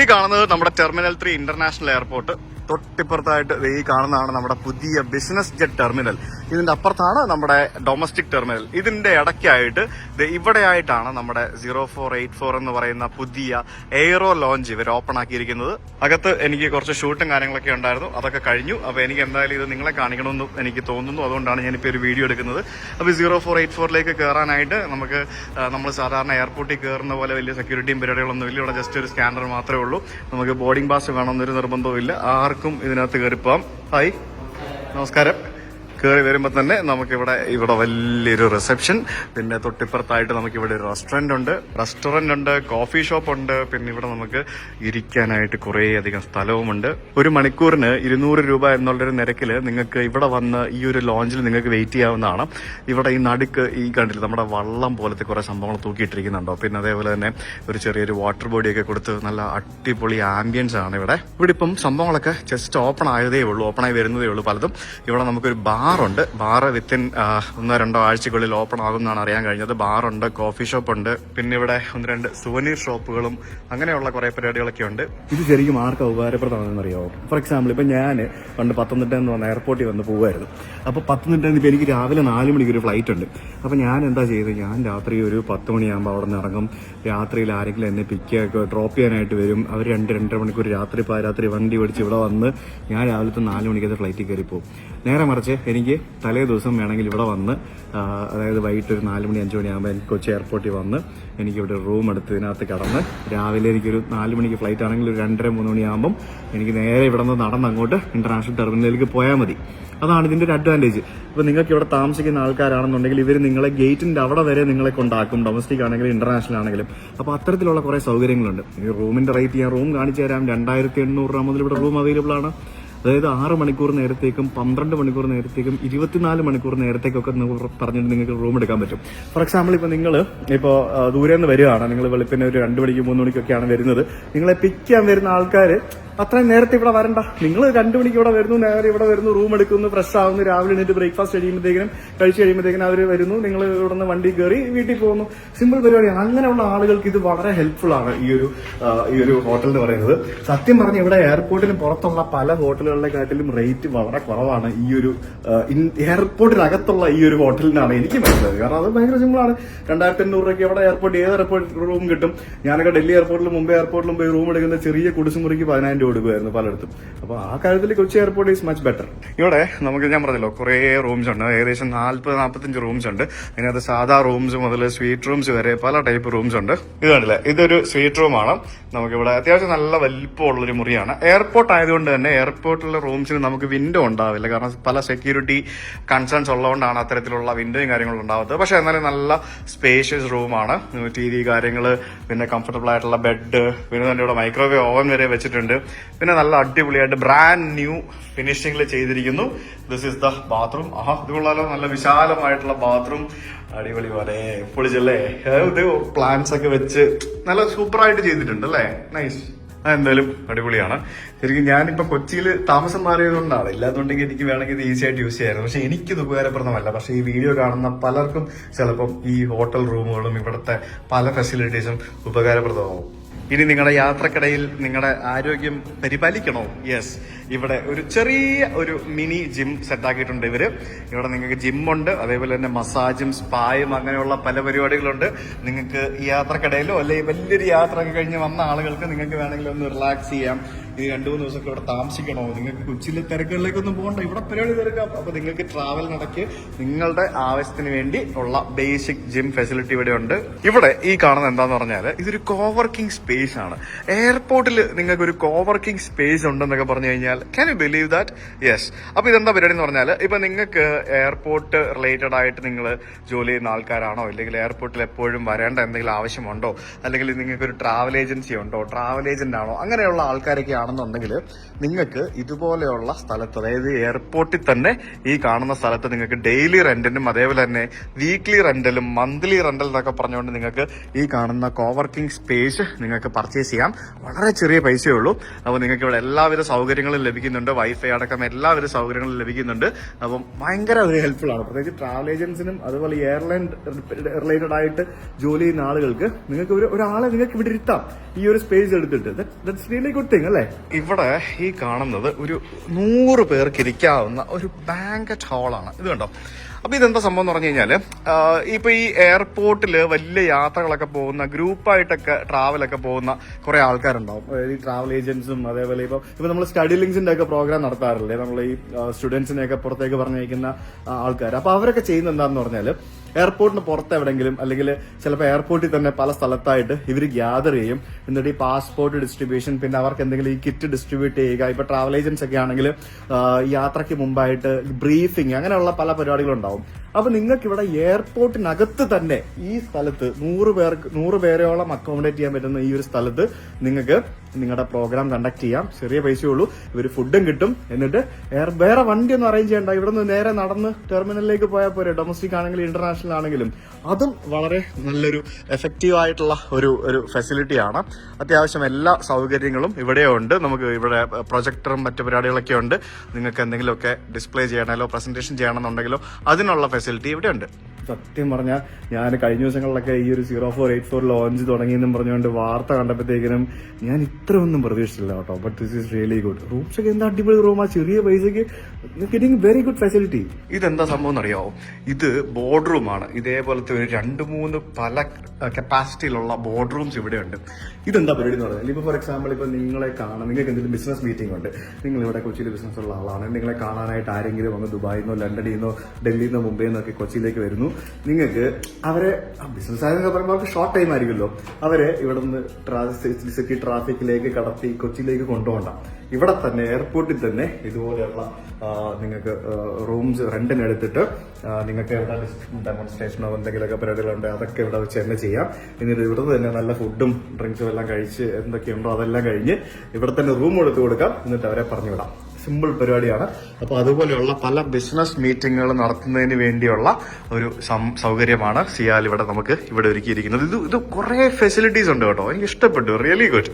ഈ കാണുന്നത് നമ്മുടെ ടെർമിനൽ ത്രീ ഇന്റർനാഷണൽ എയർപോർട്ട്. തൊട്ടിപ്പുറത്തായിട്ട് ഈ കാണുന്നതാണ് നമ്മുടെ പുതിയ ബിസിനസ് ജെറ്റ് ടെർമിനൽ ഇതിന്റെ അപ്പുറത്താണ് നമ്മുടെ ഡൊമസ്റ്റിക് ടെർമിനൽ ഇതിന്റെ ഇടയ്ക്കായിട്ട് ഇവിടെയായിട്ടാണ് നമ്മുടെ സീറോ ഫോർ എയ്റ്റ് ഫോർ എന്ന് പറയുന്ന പുതിയ എയറോ ലോഞ്ച് ഇവർ ഓപ്പൺ ആക്കിയിരിക്കുന്നത്. അകത്ത് എനിക്ക് കുറച്ച് ഷൂട്ടും കാര്യങ്ങളൊക്കെ ഉണ്ടായിരുന്നു. അതൊക്കെ കഴിഞ്ഞു. അപ്പൊ എനിക്ക് എന്തായാലും ഇത് നിങ്ങളെ കാണിക്കണമെന്ന് എനിക്ക് തോന്നുന്നു. അതുകൊണ്ടാണ് ഞാനിപ്പോൾ ഒരു വീഡിയോ എടുക്കുന്നത്. അപ്പോൾ സീറോ ഫോർ എയ്റ്റ് ഫോറിലേക്ക് കയറാനായിട്ട് നമുക്ക് നമ്മൾ സാധാരണ എയർപോർട്ടിൽ കയറുന്ന പോലെ വലിയ സെക്യൂരിറ്റിയും പരിപാടികളൊന്നും ഇല്ല. ഇവിടെ ജസ്റ്റ് ഒരു സ്കാനർ മാത്രമേ ഉള്ളൂ. നമുക്ക് ബോർഡിംഗ് പാസ് വേണമെന്നൊരു നിർബന്ധവും ഇല്ല ആർക്കും ഇതിനകത്ത് കയറിപ്പോവാം. ഹായ്. നമസ്കാരം. കയറി വരുമ്പോൾ തന്നെ നമുക്കിവിടെ ഇവിടെ വലിയൊരു റിസപ്ഷൻ പിന്നെ തൊട്ടിപ്പുറത്തായിട്ട് നമുക്കിവിടെ ഒരു റെസ്റ്റോറന്റ് ഉണ്ട്. റെസ്റ്റോറന്റ് ഉണ്ട് കോഫി ഷോപ്പ് ഉണ്ട്. പിന്നെ ഇവിടെ നമുക്ക് ഇരിക്കാനായിട്ട് കുറേ അധികം സ്ഥലവുമുണ്ട്. ഒരു മണിക്കൂറിന് ഇരുന്നൂറ് രൂപ എന്നുള്ളൊരു നിരക്കിൽ നിങ്ങൾക്ക് ഇവിടെ വന്ന് ഈ ഒരു ലോഞ്ചിൽ നിങ്ങൾക്ക് വെയിറ്റ് ചെയ്യാവുന്നതാണ്. ഇവിടെ ഈ നടുക്ക് ഈ കണ്ടില്ല നമ്മുടെ വള്ളം പോലത്തെ കുറേ സംഭവങ്ങൾ തൂക്കിയിട്ടിരിക്കുന്നുണ്ടോ? പിന്നെ അതേപോലെ തന്നെ ഒരു ചെറിയൊരു വാട്ടർ ബോഡിയൊക്കെ കൊടുത്ത് നല്ല അടിപൊളി ആംബിയൻസ് ആണ് ഇവിടെ. ഇവിടെ ഇപ്പം സംഭവങ്ങളൊക്കെ ജസ്റ്റ് ഓപ്പൺ ആയതേ ഉള്ളൂ ഓപ്പൺ ആയി വരുന്നതേ ഉള്ളൂ പലതും. ഇവിടെ നമുക്കൊരു ബാറുണ്ട്. ബാറ് വിത്തിൻ ഒന്നോ രണ്ടോ ആഴ്ചകളിൽ ഓപ്പൺ ആകുമെന്നാണ് അറിയാൻ കഴിഞ്ഞത്. ബാറുണ്ട് കോഫി ഷോപ്പ് ഉണ്ട് പിന്നെ ഇവിടെ ഒന്ന് രണ്ട് സുവനീർ ഷോപ്പുകളും അങ്ങനെയുള്ള കുറെ പരിപാടികളൊക്കെ ഉണ്ട്. ഇത് ശരിക്കും ആർക്ക് ഉപകാരപ്രദമാണെന്ന് അറിയാമോ ഫോർ എക്സാമ്പിൾ ഇപ്പൊ ഞാൻ പണ്ട് പത്തനംതിട്ട എന്ന് പറഞ്ഞ എയർപോർട്ടിൽ വന്ന് പോകുമായിരുന്നു അപ്പൊ പത്തനംതിട്ട ഇപ്പൊ എനിക്ക് രാവിലെ നാല് മണിക്ക് ഒരു ഫ്ലൈറ്റ് ഉണ്ട്. അപ്പൊ ഞാൻ എന്താ ചെയ്തത്? ഞാൻ രാത്രി ഒരു പത്ത് മണിയാകുമ്പോൾ അവിടെ നിന്ന് ഇറങ്ങും. രാത്രിയിൽ ആരെങ്കിലും എന്നെ പിക്ക് ഡ്രോപ്പ് ചെയ്യാനായിട്ട് വരും. അവർ രണ്ട് രണ്ടര മണിക്കൂർ രാത്രി പാരാത്രി വണ്ടി പിടിച്ച് ഇവിടെ വന്ന് ഞാൻ രാവിലത്തെ നാല് മണിക്കത്തെ ഫ്ലൈറ്റിൽ കയറി പോകും നേരെ മറിച്ച് എനിക്ക് തലേ ദിവസം വേണമെങ്കിൽ ഇവിടെ വന്ന് അതായത് വൈകിട്ട് ഒരു നാല് മണി അഞ്ച് മണിയാകുമ്പോൾ എനിക്ക് കൊച്ചി എയർപോർട്ടിൽ വന്ന് എനിക്കിവിടെ റൂം എടുത്ത് ഇതിനകത്ത് കിടന്ന് രാവിലെ എനിക്കൊരു നാല് മണിക്ക് ഫ്ലൈറ്റ് ആണെങ്കിൽ ഒരു രണ്ടര മൂന്ന് മണിയാകുമ്പം എനിക്ക് നേരെ ഇവിടെ നിന്ന് നടന്ന് അങ്ങോട്ട് ഇന്റർനാഷണൽ ടെർമിനലിലേക്ക് പോയാൽ മതി. അതാണ് ഇതിന്റെ ഒരു അഡ്വാന്റേജ് ഇപ്പോൾ നിങ്ങൾക്ക് ഇവിടെ താമസിക്കുന്ന ആൾക്കാരാണെന്നുണ്ടെങ്കിൽ ഇവർ നിങ്ങളെ ഗേറ്റിന്റെ അവിടെ വരെ നിങ്ങളെ കൊണ്ടാക്കും. ഡൊമസ്റ്റിക് ആണെങ്കിലും ഇന്റർനാഷണൽ ആണെങ്കിലും. അപ്പോൾ അത്തരത്തിലുള്ള കുറേ സൗകര്യങ്ങളുണ്ട്. ഈ റൂമിന്റെ റേറ്റ് ഞാൻ റൂം കാണിച്ചു തരാം. രണ്ടായിരത്തി എണ്ണൂറ് രൂപ മുതൽ ഇവിടെ റൂം അവൈലബിൾ ആണ്. അതായത് ആറ് മണിക്കൂർ നേരത്തേക്കും പന്ത്രണ്ട് മണിക്കൂർ നേരത്തേക്കും ഇരുപത്തിനാല് മണിക്കൂർ നേരത്തേക്കൊക്കെ പറഞ്ഞിട്ട് നിങ്ങൾക്ക് റൂം എടുക്കാൻ പറ്റും. ഫോർ എക്സാമ്പിൾ ഇപ്പോൾ നിങ്ങൾ ഇപ്പോൾ ദൂരെ നിന്ന് വരികയാണ്. നിങ്ങൾ വെളുപ്പിന് ഒരു രണ്ട് മണിക്ക് മൂന്ന് മണിക്കൊക്കെയാണ് വരുന്നത്. നിങ്ങളെ പിക്ക് ചെയ്യാൻ വരുന്ന ആൾക്കാർ അത്രയും നേരത്തെ ഇവിടെ വരണ്ട. നിങ്ങൾ രണ്ടു മണിക്ക് ഇവിടെ വരുന്നു നേരെ ഇവിടെ വരുന്നു റൂം എടുക്കുന്നു ഫ്രഷ് ആവുന്നു രാവിലെ എണീറ്റ് ബ്രേക്ക്ഫാസ്റ്റ് കഴിയുമ്പോഴത്തേക്കും കഴിച്ചു കഴിയുമ്പോഴത്തേക്കും അവർ വരുന്നു. നിങ്ങൾ ഇവിടെ നിന്ന് വണ്ടി കയറി വീട്ടിൽ പോകുന്നു. സിമ്പിൾ പരിപാടിയാണ്. അങ്ങനെയുള്ള ആളുകൾക്ക് ഇത് വളരെ ഹെൽപ്ഫുൾ ആണ് ഈ ഒരു ഈ ഒരു ഹോട്ടൽ എന്ന് പറയുന്നത്. സത്യം പറഞ്ഞ ഇവിടെ എയർപോർട്ടിന് പുറത്തുള്ള പല ഹോട്ടലുകളെക്കാട്ടിലും റേറ്റ് വളരെ കുറവാണ് ഈ ഒരു എയർപോർട്ടിനകത്തുള്ള ഈ ഒരു ഹോട്ടലിനാണ് എനിക്ക് മനസ്സിലായത്. കാരണം അത് ഭയങ്കര സിമ്പിൾ ആണ്. രണ്ടായിരത്തി എണ്ണൂറ് രൂപയ്ക്ക് ഇവിടെ എയർപോർട്ട് ഏത് എയർപോർട്ട് റൂം കിട്ടും? ഞാനൊക്കെ ഡൽഹി എയർപോർട്ടിലും മുംബൈ എയർപോർട്ടിലും പോയി റൂം എടുക്കുന്ന ചെറിയ കുടിശുമുറിക്ക് പതിനായിരം രൂപ കൊടുക്കുമായിരുന്നു പലയിടത്തും. അപ്പൊ ആ കാര്യത്തിൽ Kochi airport is much better ഇവിടെ നമുക്ക് ഞാൻ പറഞ്ഞല്ലോ കുറേ റൂംസ് ഉണ്ട്. ഏകദേശം നാല്പത് നാൽപ്പത്തഞ്ച് റൂംസ് ഉണ്ട്. അതിനകത്ത് സാധാ റൂംസ് മുതൽ സ്വീറ്റ് റൂംസ് വരെ പല ടൈപ്പ് റൂംസ് ഉണ്ട്. ഇത് കണ്ടില്ലേ? ഇതൊരു സ്വീറ്റ് റൂമാണ് നമുക്കിവിടെ അത്യാവശ്യം നല്ല വലിപ്പമുള്ളൊരു മുറിയാണ്. എയർപോർട്ട് ആയതുകൊണ്ട് തന്നെ എയർപോർട്ടിലെ റൂംസിന് നമുക്ക് വിൻഡോ ഉണ്ടാവില്ല. കാരണം പല സെക്യൂരിറ്റി കൺസേൺസ് ഉള്ളതുകൊണ്ടാണ് അത്തരത്തിലുള്ള വിൻഡോയും കാര്യങ്ങളും ഉണ്ടാവുന്നത് പക്ഷെ എന്നാലും നല്ല സ്പേഷ്യസ് റൂമാണ് ടി വി കാര്യങ്ങൾ പിന്നെ കംഫർട്ടബിൾ ആയിട്ടുള്ള ബെഡ് പിന്നെ തന്നെ ഇവിടെ മൈക്രോവേവ് ഓവൻ വരെ വെച്ചിട്ടുണ്ട്. പിന്നെ നല്ല അടിപൊളിയായിട്ട് ബ്രാൻഡ് ന്യൂ ഫിനിഷിംഗിൽ ചെയ്തിരിക്കുന്നു. ദിസ് ഇസ് ദ ബാത്റൂം ആഹാ ഇത് കൊള്ളാലോ. നല്ല വിശാലമായിട്ടുള്ള ബാത്റൂം അടിപൊളി പോലെ. പൊളിച്ചല്ലേ? ഇത് പ്ലാന്റ്സ് ഒക്കെ വെച്ച് നല്ല സൂപ്പറായിട്ട് ചെയ്തിട്ടുണ്ട് അല്ലേ? നൈസ് എന്തായാലും അടിപൊളിയാണ്. ശരിക്കും ഞാനിപ്പോൾ കൊച്ചിയിൽ താമസം മാറിയതുകൊണ്ടാണ്. ഇല്ലാന്നുണ്ടെങ്കിൽ എനിക്ക് വേണമെങ്കിൽ ഇത് ഈസി ആയിട്ട് യൂസ് ചെയ്യായിരുന്നു. പക്ഷെ എനിക്കിത് ഉപകാരപ്രദമല്ല. പക്ഷെ ഈ വീഡിയോ കാണുന്ന പലർക്കും ചിലപ്പം ഈ ഹോട്ടൽ റൂമുകളും ഇവിടുത്തെ പല ഫെസിലിറ്റീസും ഉപകാരപ്രദമാവും. ഇനി നിങ്ങളുടെ യാത്രക്കിടയിൽ നിങ്ങളുടെ ആരോഗ്യം പരിപാലിക്കണോ? യെസ് ഇവിടെ ഒരു ചെറിയ ഒരു മിനി ജിം സെറ്റാക്കിയിട്ടുണ്ട് ഇവർ. ഇവിടെ നിങ്ങൾക്ക് ജിമ്മുണ്ട് അതേപോലെ തന്നെ മസാജും സ്പായും അങ്ങനെയുള്ള പല പരിപാടികളുണ്ട്. നിങ്ങൾക്ക് ഈ യാത്രക്കിടയിലോ അല്ലെങ്കിൽ വലിയൊരു യാത്ര കഴിഞ്ഞ് വന്ന ആളുകൾക്ക് നിങ്ങൾക്ക് വേണമെങ്കിൽ ഒന്ന് റിലാക്സ് ചെയ്യാം. ഈ രണ്ടു മൂന്ന് ദിവസമൊക്കെ ഇവിടെ താമസിക്കണോ? നിങ്ങൾക്ക് കൊച്ചിയിലെ തിരക്കുകളിലേക്കൊന്നും പോകണ്ട. ഇവിടെ പരിപാടി തിരക്കാം. അപ്പൊ നിങ്ങൾക്ക് ട്രാവൽ നടക്ക്. നിങ്ങളുടെ ആവശ്യത്തിന് വേണ്ടി ഉള്ള ബേസിക് ജിം ഫെസിലിറ്റി ഇവിടെ ഉണ്ട്. ഇവിടെ ഈ കാണുന്ന എന്താന്ന് പറഞ്ഞാൽ ഇതൊരു കോവർക്കിംഗ് സ്പേസ് ആണ്. എയർപോർട്ടിൽ നിങ്ങൾക്ക് ഒരു കോവർക്കിംഗ് സ്പേസ് ഉണ്ടെന്നൊക്കെ പറഞ്ഞു കഴിഞ്ഞാൽ can you believe that yes അപ്പൊ ഇതെന്താ പരിപാടി എന്ന് പറഞ്ഞാൽ ഇപ്പൊ നിങ്ങൾക്ക് എയർപോർട്ട് റിലേറ്റഡ് ആയിട്ട് നിങ്ങൾ ജോലി ചെയ്യുന്ന ആൾക്കാരാണോ? അല്ലെങ്കിൽ എയർപോർട്ടിൽ എപ്പോഴും വരേണ്ട എന്തെങ്കിലും ആവശ്യമുണ്ടോ? അല്ലെങ്കിൽ നിങ്ങൾക്ക് ഒരു ട്രാവൽ ഏജൻസി ഉണ്ടോ? ട്രാവൽ ഏജന്റ് ആണോ? അങ്ങനെയുള്ള ആൾക്കാരൊക്കെ ആണെന്നുണ്ടെങ്കിൽ നിങ്ങൾക്ക് ഇതുപോലെയുള്ള സ്ഥലത്ത് അതായത് എയർപോർട്ടിൽ തന്നെ ഈ കാണുന്ന സ്ഥലത്ത് നിങ്ങൾക്ക് ഡെയിലി റെന്റിനും അതേപോലെ തന്നെ വീക്ക്ലി റെന്റലും മന്ത്ലി റെന്റൽ എന്നൊക്കെ പറഞ്ഞുകൊണ്ട് നിങ്ങൾക്ക് ഈ കാണുന്ന കോവർക്കിംഗ് സ്പേസ് നിങ്ങൾക്ക് പർച്ചേസ് ചെയ്യാം. വളരെ ചെറിയ പൈസയേ ഉള്ളൂ. അപ്പോൾ നിങ്ങൾക്ക് ഇവിടെ എല്ലാവിധ സൗകര്യങ്ങളും ലഭിക്കുന്നുണ്ട്. വൈഫൈ അടക്കം എല്ലാവിധ സൗകര്യങ്ങളും ലഭിക്കുന്നുണ്ട്. അപ്പം ഭയങ്കര ഒരു ഹെൽപ്ഫുൾ ആണ്. പ്രത്യേകിച്ച് ട്രാവൽ ഏജൻസിനും അതുപോലെ എയർലൈൻ റിലേറ്റഡ് ആയിട്ട് ജോലി ചെയ്യുന്ന ആളുകൾക്ക് നിങ്ങൾക്ക് ഒരു ഒരാളെ നിങ്ങൾക്ക് ഇവിടെ ഇരുത്താം. ഈ ഒരു സ്പേസ് എടുത്തിട്ട്. ദാറ്റ്സ് റിയലി ഗുഡ് തിങ് അല്ലേ? ഇവിടെ ഈ കാണുന്നത് ഒരു നൂറ് പേർക്ക് ഇരിക്കാവുന്ന ഒരു ബാങ്കറ്റ് ഹാളാണ് ഇത് കണ്ടോ? അപ്പൊ ഇതെന്താ സംഭവം എന്ന് പറഞ്ഞു കഴിഞ്ഞാൽ ആഹ് ഇപ്പൊ ഈ എയർപോർട്ടിൽ വലിയ യാത്രകളൊക്കെ പോകുന്ന ഗ്രൂപ്പായിട്ടൊക്കെ ട്രാവലൊക്കെ പോകുന്ന കുറെ ആൾക്കാരുണ്ടാവും. ഈ ട്രാവൽ ഏജൻസും അതേപോലെ ഇപ്പൊ ഇപ്പൊ നമ്മൾ സ്റ്റഡി ലിങ്സിന്റെ ഒക്കെ പ്രോഗ്രാം നടത്താറില്ലേ? നമ്മൾ ഈ സ്റ്റുഡൻസിനെയൊക്കെ പുറത്തേക്ക് പറഞ്ഞയക്കുന്ന ആൾക്കാർ അപ്പൊ അവരൊക്കെ ചെയ്യുന്ന എന്താന്ന് പറഞ്ഞാൽ എയർപോർട്ടിന് പുറത്ത് എവിടെങ്കിലും അല്ലെങ്കിൽ ചിലപ്പോൾ എയർപോർട്ടിൽ തന്നെ പല സ്ഥലത്തായിട്ട് ഇവർ ഗ്യാദർ ചെയ്യും. എന്നിട്ട് ഈ പാസ്പോർട്ട് ഡിസ്ട്രിബ്യൂഷൻ പിന്നെ അവർക്ക് എന്തെങ്കിലും ഈ കിറ്റ് ഡിസ്ട്രിബ്യൂട്ട് ചെയ്യുക. ഇപ്പൊ ട്രാവൽ ഏജൻസ് ഒക്കെ ആണെങ്കിൽ യാത്രയ്ക്ക് മുമ്പായിട്ട് ബ്രീഫിംഗ് അങ്ങനെയുള്ള പല പരിപാടികളുണ്ടാവും. അപ്പൊ നിങ്ങൾക്ക് ഇവിടെ എയർപോർട്ടിനകത്ത് തന്നെ ഈ സ്ഥലത്ത് നൂറ് പേർക്ക് നൂറ് പേരോളം അക്കോമഡേറ്റ് ചെയ്യാൻ പറ്റുന്ന ഈ ഒരു സ്ഥലത്ത് നിങ്ങൾക്ക് നിങ്ങളുടെ പ്രോഗ്രാം കണ്ടക്ട് ചെയ്യാം. ചെറിയ പൈസയേ ഉള്ളൂ. ഇവർ ഫുഡും കിട്ടും. എന്നിട്ട് വേറെ വണ്ടി ഒന്നും അറേഞ്ച് ചെയ്യണ്ട. ഇവിടെ നിന്ന് നേരെ നടന്ന് ടെർമിനലിലേക്ക് പോയാൽ പോരെ. ഡൊമസ്റ്റിക് ആണെങ്കിലും ഇന്റർനാഷണൽ ആണെങ്കിലും. അതും വളരെ നല്ലൊരു എഫക്റ്റീവ് ആയിട്ടുള്ള ഒരു ഒരു ഫെസിലിറ്റിയാണ് അത്യാവശ്യം എല്ലാ സൗകര്യങ്ങളും ഇവിടെ ഉണ്ട്. നമുക്ക് ഇവിടെ പ്രൊജക്ടറും മറ്റു പരിപാടികളൊക്കെ ഉണ്ട്. നിങ്ങൾക്ക് എന്തെങ്കിലുമൊക്കെ ഡിസ്പ്ലേ ചെയ്യണമല്ലോ പ്രസന്റേഷൻ ചെയ്യണമെന്നുണ്ടെങ്കിലോ അതിനുള്ള ഫെസിലിറ്റി ഇവിടെ ഉണ്ട്. സത്യം പറഞ്ഞാൽ ഞാൻ കഴിഞ്ഞ ദിവസങ്ങളിലൊക്കെ ഈ ഒരു zero four eight four lounge തുടങ്ങിയെന്നും പറഞ്ഞുകൊണ്ട് വാർത്ത കണ്ടപ്പോഴത്തേക്കിനും ഞാൻ ഇത്ര ഒന്നും പ്രതീക്ഷിച്ചില്ല കേട്ടോ. But this is really good rooms ഒക്കെ എന്താ അടിപൊളി റൂം ആ. ചെറിയ പൈസക്ക് ഗെറ്റിംഗ് വെരി ഗുഡ് ഫെസിലിറ്റി ഇതെന്താ സംഭവം എന്നറിയാവോ ഇത് ബോർഡ് റൂമാണ് ഇതേപോലത്തെ ഒരു രണ്ട് മൂന്ന് പല കപ്പാസിറ്റിയിലുള്ള ബോർഡ് റൂംസ് ഇവിടെയുണ്ട്. ഇതെന്താ പരിപാടി എന്ന് പറഞ്ഞാൽ ഇപ്പൊ ഫോർ എക്സാമ്പിൾ ഇപ്പൊ നിങ്ങളെ കാണാൻ നിങ്ങൾക്ക് എന്തെങ്കിലും ബിസിനസ് മീറ്റിംഗ് ഉണ്ട്. നിങ്ങൾ ഇവിടെ കൊച്ചിയിൽ ബിസിനസ് ഉള്ള ആളാണ്. നിങ്ങളെ കാണാനായിട്ട് ആരെങ്കിലും വന്ന് ദുബായിൽ നിന്നോ ലണ്ടനിൽ നിന്നോ ഡൽഹിയിൽ നിന്നോ മുംബൈയിൽ നിന്നോ ഒക്കെ കൊച്ചിയിലേക്ക് വരുന്നു. നിങ്ങൾക്ക് അവരെ ബിസിനസ് ആയെന്നൊക്കെ പറയുമ്പോൾ അവർക്ക് ഷോർട്ട് ടൈം ആയിരിക്കുമല്ലോ. അവരെ ഇവിടെ നിന്ന് സിറ്റി ട്രാഫിക്കിലേക്ക് കടത്തി കൊച്ചിയിലേക്ക് കൊണ്ടുപോകണ്ട. ഇവിടെ തന്നെ എയർപോർട്ടിൽ തന്നെ ഇതുപോലെയുള്ള നിങ്ങൾക്ക് റൂംസ് റെന്റിന് എടുത്തിട്ട് നിങ്ങൾക്ക് എവിടെ ഡെമോൺസ്ട്രേഷനോ എന്തെങ്കിലുമൊക്കെ പരിപാടികളുണ്ട് അതൊക്കെ ഇവിടെ വെച്ച് തന്നെ ചെയ്യാം. എന്നിട്ട് ഇവിടെ തന്നെ നല്ല ഫുഡും ഡ്രിങ്ക്സും എല്ലാം കഴിച്ച് എന്തൊക്കെയുണ്ടോ അതെല്ലാം കഴിഞ്ഞ് ഇവിടെ തന്നെ റൂം എടുത്തു കൊടുക്കാം. എന്നിട്ട് അവരെ പറഞ്ഞു വിടാം സിമ്പിൾ പരിപാടിയാണ്. അപ്പൊ അതുപോലെയുള്ള പല ബിസിനസ് മീറ്റിങ്ങുകൾ നടത്തുന്നതിന് വേണ്ടിയുള്ള ഒരു സൗകര്യമാണ് സിയാൽ ഇവിടെ നമുക്ക് ഇവിടെ ഒരുക്കിയിരിക്കുന്നത്. ഇത് ഇത് കുറെ ഫെസിലിറ്റീസ് ഉണ്ട് കേട്ടോ. എനിക്ക് ഇഷ്ടപ്പെട്ടു. Really good